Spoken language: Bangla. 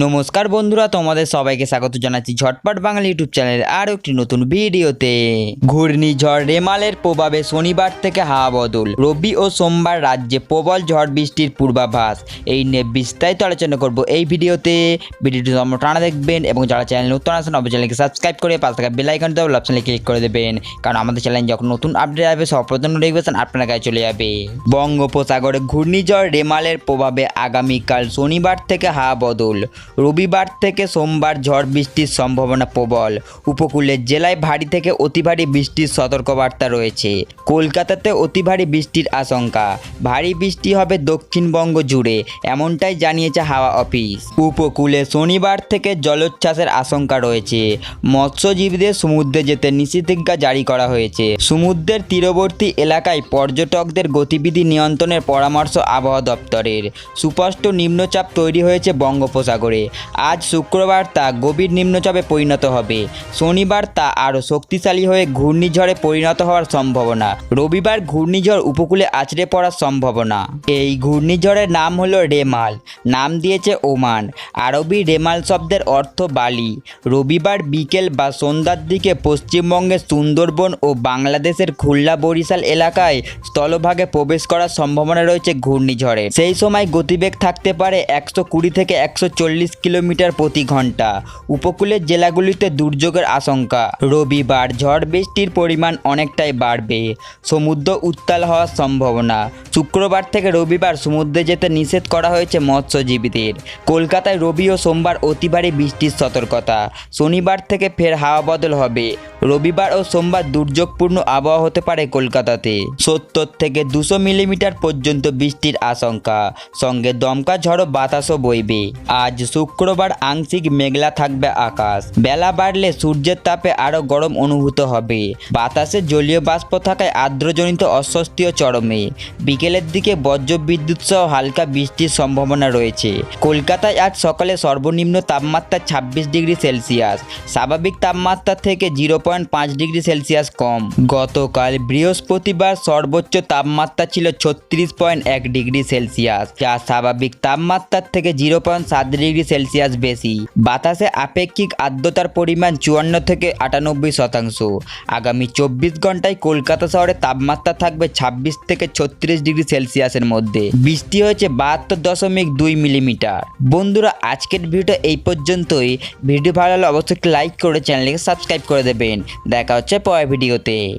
নমস্কার বন্ধুরা, তোমাদের সবাইকে স্বাগত জানাচ্ছি ঝটপট বাঙালি ইউটিউব চ্যানেলের আরও একটি নতুন ভিডিওতে। ঘূর্ণিঝড় রেমালের প্রভাবে শনিবার থেকে হাওয়া বদল। রবি ও সোমবার রাজ্যে প্রবল ঝড় বৃষ্টির পূর্বাভাস। এই নিয়ে বিস্তারিত আলোচনা করব এই ভিডিওতে। ভিডিওটি তোমরা টানা দেখবেন এবং যারা চ্যানেল নতুন আসেন অবশ্যই চ্যানেলকে সাবস্ক্রাইব করে পাশে থাকা বেল আইকন দেওয়া অপশনে ক্লিক করে দেবেন। কারণ আমাদের চ্যানেল যখন নতুন আপডেট আসবে সর্বপ্রথম নোটিফিকেশন আপনার কাছে চলে যাবে। বঙ্গোপসাগরে ঘূর্ণিঝড় রেমালের প্রভাবে আগামীকাল শনিবার থেকে হাওয়া বদল। রবিবার থেকে সোমবার ঝড় বৃষ্টির সম্ভাবনা প্রবল। উপকূলের জেলায় ভারী থেকে অতি ভারী বৃষ্টির সতর্কবার্তা রয়েছে। কলকাতাতে অতি ভারী বৃষ্টির আশঙ্কা। ভারী বৃষ্টি হবে দক্ষিণবঙ্গ জুড়ে, এমনটাই জানিয়েছে হাওয়া অফিস। উপকূলে শনিবার থেকে জলোচ্ছ্বাসের আশঙ্কা রয়েছে। মৎস্যজীবীদের সমুদ্রে যেতে নিষেধাজ্ঞা জারি করা হয়েছে। সমুদ্রের তীরবর্তী এলাকায় পর্যটকদের গতিবিধি নিয়ন্ত্রণের পরামর্শ আবহাওয়া দপ্তরের। সুস্পষ্ট নিম্নচাপ তৈরি হয়েছে বঙ্গোপসাগরে। আজ শুক্রবার তা গভীর নিম্নচাপে পরিণত হবে। শনিবার তা আরও শক্তিশালী হয়ে ঘূর্ণিঝড়ে পরিণত হওয়ার সম্ভাবনা। রবিবার ঘূর্ণিঝড় উপকূলে আছড়ে পড়ার সম্ভাবনা। এই ঘূর্ণিঝড়ের নাম হলো রেমাল, নাম দিয়েছে ওমান। আরবি রেমাল শব্দের অর্থ বালি। রবিবার বিকেল বা সন্ধ্যার দিকে পশ্চিমবঙ্গের সুন্দরবন ও বাংলাদেশের খুলনা বরিশাল এলাকায় স্থলভাগে প্রবেশ করার সম্ভাবনা রয়েছে ঘূর্ণিঝড়ে সেই সময় গতিবেগ থাকতে পারে একশো কুড়ি থেকে একশো চল্লিশ চল্লিশ কিলোমিটার প্রতি ঘণ্টা। উপকূলের জেলাগুলিতে দুর্যোগের আশঙ্কা। রবিবার ঝড় বৃষ্টির পরিমাণ অনেকটাই বাড়বে। সমুদ্র উত্তাল হওয়ার সম্ভাবনা। শুক্রবার থেকে রবিবার সমুদ্রে যেতে নিষেধ করা হয়েছে মৎস্যজীবীদের। কলকাতায় রবি ও সোমবার অতি ভারী বৃষ্টির সতর্কতা। শনিবার থেকে ফের হাওয়া বদল হবে। রবিবার ও সোমবার দুর্যোগপূর্ণ আবহাওয়া হতে পারে কলকাতাতে। সত্তর থেকে দুশো মিলিমিটার পর্যন্ত বৃষ্টির আশঙ্কা। সঙ্গে দমকা ঝড়ো বাতাসও বইবে। আজ শুক্রবার আংশিক মেঘলা থাকবে আকাশ। বেলা বাড়লে সূর্যের তাপে আরও গরম অনুভূত হবে। বাতাসে জলীয় বাষ্প থাকায় আর্দ্রজনিত অস্বস্তিও চরমে। বিকেলের দিকে বজ্র বিদ্যুৎ সহ হালকা বৃষ্টির সম্ভাবনা রয়েছে। কলকাতায় আজ সকালে সর্বনিম্ন তাপমাত্রা ছাব্বিশ ডিগ্রি সেলসিয়াস। স্বাভাবিক তাপমাত্রা থেকে জিরো পয়েন্ট পাঁচ ডিগ্রি সেলসিয়াস কম। গতকাল বৃহস্পতিবার সর্বোচ্চ তাপমাত্রা ছিল ছত্রিশ পয়েন্ট এক ডিগ্রি সেলসিয়াস। যা স্বাভাবিক তাপমাত্রার থেকে জিরো পয়েন্ট সাত ডিগ্রি সেলসিয়াস বেশি। বাতাসে আপেক্ষিক আর্দ্রতার পরিমাণ চুয়ান্ন থেকে আটানব্বই শতাংশ। আগামী চব্বিশ ঘন্টায় কলকাতা শহরে তাপমাত্রা থাকবে ছাব্বিশ থেকে ছত্রিশ ডিগ্রি সেলসিয়াসের মধ্যে। বৃষ্টি হয়েছে বাহাত্তর দশমিক দুই মিলিমিটার। বন্ধুরা, আজকের ভিডিওটা এই পর্যন্তই। ভিডিও ভালো লাগলে অবশ্যই লাইক করে চ্যানেলকে সাবস্ক্রাইব করে দেবেন। দেখা হচ্ছে পরের ভিডিওতে।